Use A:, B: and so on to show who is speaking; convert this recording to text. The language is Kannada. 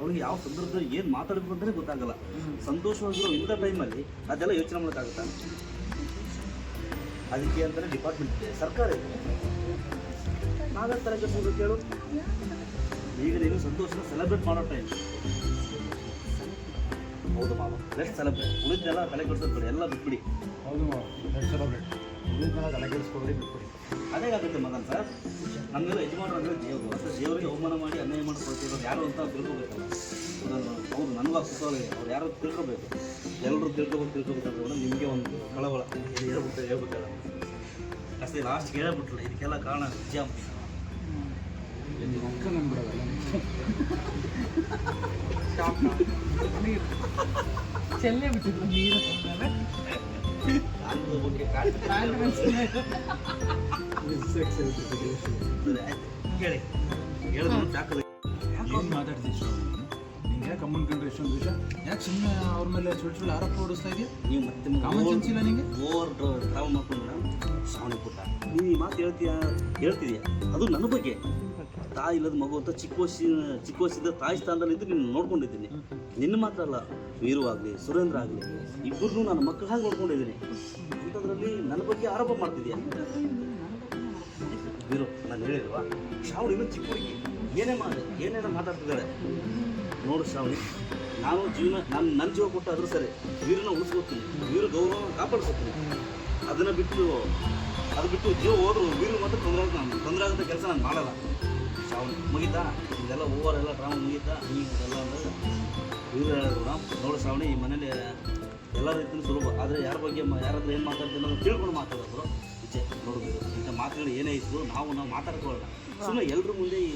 A: ಅವಳಿಗೆ ಯಾವ ಸಂದರ್ಭದಲ್ಲಿ ಏನು ಮಾತಾಡಬೇಕು ಅಂತಲೇ ಗೊತ್ತಾಗಲ್ಲ. ಸಂತೋಷವಾಗಿರೋ ಇಂಥ ಟೈಮಲ್ಲಿ ಅದೆಲ್ಲ ಯೋಚನೆ ಮಾಡೋಕ್ಕಾಗುತ್ತಾ? ಅದಕ್ಕೆ ಅಂತಲೇ ಡಿಪಾರ್ಟ್ಮೆಂಟ್ ಇದೆ. ಸರ್ಕಾರ ಇದೆ. ನಾವೇ ತರ ಕೆಲಸ ಕೇಳು. ಈಗ ನೀನು ಸಂತೋಷನ ಸೆಲೆಬ್ರೇಟ್ ಮಾಡೋ ಟೈಮ್ ಹೌದು ಮಾವ. ಲೆಟ್ ಸೆಲೆಬ್ರೇಟ್ ಉಳಿದೆಲ್ಲ ತಲೆ ಕೆಡಿಸೋದು ಬಿಡಿ. ಎಲ್ಲ ಬಿಟ್ಬಿಡಿ.
B: ಹೌದು ಸೆಲೆಬ್ರೇಟ್ ಉಳಿದ ತಲೆ ಬಿಟ್ಬಿಡಿ.
A: ಅದೇ ಆಗುತ್ತೆ ಮಗನ್ ಸರ್. ನಮಗೆಲ್ಲ ಯಜಮಾನರು ಅಂದರೆ ದೇವರು ಅಷ್ಟೇ ದೇವರಿಗೆ ಅವಮಾನ ಮಾಡಿ ಅನ್ಯಾಯ ಮಾಡಿ ಕೊಡ್ತಿರೋದು ಯಾರು ಅಂತ ತಿಳ್ಕೊಬೇಕಲ್ಲ ಅದನ್ನು ಹೌದು ನನಗೂ ಆ ಕುತೂಹಲ ಇದೆ ಅವ್ರು ಯಾರು ತಿಳ್ಕೊಬೇಕು ಎಲ್ಲರೂ ತಿಳ್ಕೊಬೇಕು ತಿಳ್ಕೊಬೇಕಂದ್ರೆ ಕೂಡ ನಿಮಗೆ ಒಂದು ಕಳವಳ ಇದು ಹೇಳ್ಬಿಟ್ಟು ಹೇಳ್ಬೇಕಲ್ಲ ಅಷ್ಟೇ ಲಾಸ್ಟ್ ಹೇಳ್ಬಿಟ್ರಲ್ಲ ಇದಕ್ಕೆಲ್ಲ ಕಾರಣ ನಿಜ
B: ಅಕ್ಕ ನಂಬಿಡೋದಲ್ಲ
C: ನೀರು ಚೆಲ್ಲೇ ಬಿಟ್ಟಿದ್ರು ನೀರು ತಂದಾಗ
A: ನಾನು ಬಗ್ಗೆ ಕೇಳಿ. ಹೇಳಿದ್ರು ಚಾಕದ
B: ಏನು ಮಾತಾಡ್ತೀವಿ ಶ್ರಾವಣಿ ನಿಂಗೆ ಯಾಕೆ ಅಮ್ಮನ ಕಂಡ್ರೆ ಎಷ್ಟೊಂದು ವಿಷಯ? ಯಾಕೆ ಸುಮ್ಮನೆ ಅವ್ರ ಮೇಲೆ ಸುಳ್ಳು ಸುಳ್ಳು ಆರೋಪ ಹೊಡಿಸ್ತಾ ಇದೆಯಾ?
A: ನೀವು ಮತ್ತೆ
B: ಕಾಮನ್ ಸೆನ್ಸ್ ಇಲ್ಲ ನಿಂಗೆ?
A: ಓವರ್ ಟ್ರಾವೆಲ್ ಮಾಡ್ಕೊಂಡ್ರೆ ಪುಟ್ಟ. ನೀನು ಈ ಮಾತು ಹೇಳ್ತೀಯ? ಹೇಳ್ತಿದ್ಯಾ? ಅದು ನನ್ನ ಬಗ್ಗೆ. ತಾಯಿ ಇಲ್ಲದ ಮಗು ಅಂತ ಚಿಕ್ಕ ವಯಸ್ಸಿನ ಚಿಕ್ಕ ವಯಸ್ಸಿದ್ದ ತಾಯಿ ಸ್ಥಾನದಲ್ಲಿ ಇದ್ದು ನೀನು ನೋಡ್ಕೊಂಡಿದ್ದೀನಿ. ನಿನ್ನ ಮಾತ್ರ ಅಲ್ಲ ವೀರು ಆಗಲಿ ಸುರೇಂದ್ರ ಆಗಲಿ ಇಬ್ಬರನ್ನೂ ನನ್ನ ಮಕ್ಕಳ ಹಾಗೆ ನೋಡ್ಕೊಂಡಿದ್ದೀನಿ. ಅಂಥದ್ರಲ್ಲಿ ನನ್ನ ಬಗ್ಗೆ ಆರೋಪ ಮಾಡ್ತಿದ್ಯಾ? ವೀರು ನಾನು ಹೇಳಿಲ್ವಾ? ಶ್ರಾವಣಿ ಇನ್ನೂ ಚಿಕ್ಕ ಹುಡುಗಿ ಏನೇ ಮಾಡಿ ಏನೇನೋ ಮಾತಾಡ್ತಿದ್ದಾಳೆ ನೋಡು ಶ್ರಾವಣಿ ನಾನು ಜೀವನ, ನಾನು ನನ್ನ ಜೀವ ಕೊಟ್ಟಾದರೂ ಸರಿ ವೀರನ ಉಳಿಸ್ಕೊತೀನಿ ವೀರ ಗೌರವ ಕಾಪಾಡಿಸ್ಕೊತೀನಿ ಅದನ್ನು ಬಿಟ್ಟು, ಅದು ಬಿಟ್ಟು ಜೀವ ಹೋದ್ರು ವೀರ ಮಾತ್ರ ತೊಂದರೆ ನಾನು ತೊಂದರೆ ಆಗುತ್ತೆ ಕೆಲಸ ನಾನು ಮಾಡಲ್ಲ. ಶ್ರಾವಣಿ ಮುಗೀತಾ? ಇದೆಲ್ಲ ಓವರ್ ಎಲ್ಲ ಡ್ರಾಮಾ ಮುಗೀತಾ? ಇದೆಲ್ಲ ಅಂದರೆ ವೀರ ನೋಡು ಶ್ರಾವಣಿ ಈ ಮನೇಲಿ ಎಲ್ಲ ರೀತಿಯೂ ಸುಲಭ. ಆದರೆ ಯಾರ ಬಗ್ಗೆ ಯಾರಾದರೂ ಯಾರ ಏನು ಮಾತಾಡ್ತೀನಿ ತಿಳ್ಕೊಂಡು ಮಾತಾಡೋದು. ನೋಡ್ಬೋದು. ಇಂಥ ಮಾತುಗಳು ಏನೇ ಇದ್ರು ನಾವು ನಾವು ಮಾತಾಡ್ಕೊಳ್ಳೋಣ ಸುಮ್ಮನೆ ಎಲ್ಲರ ಮುಂದೆ ಈ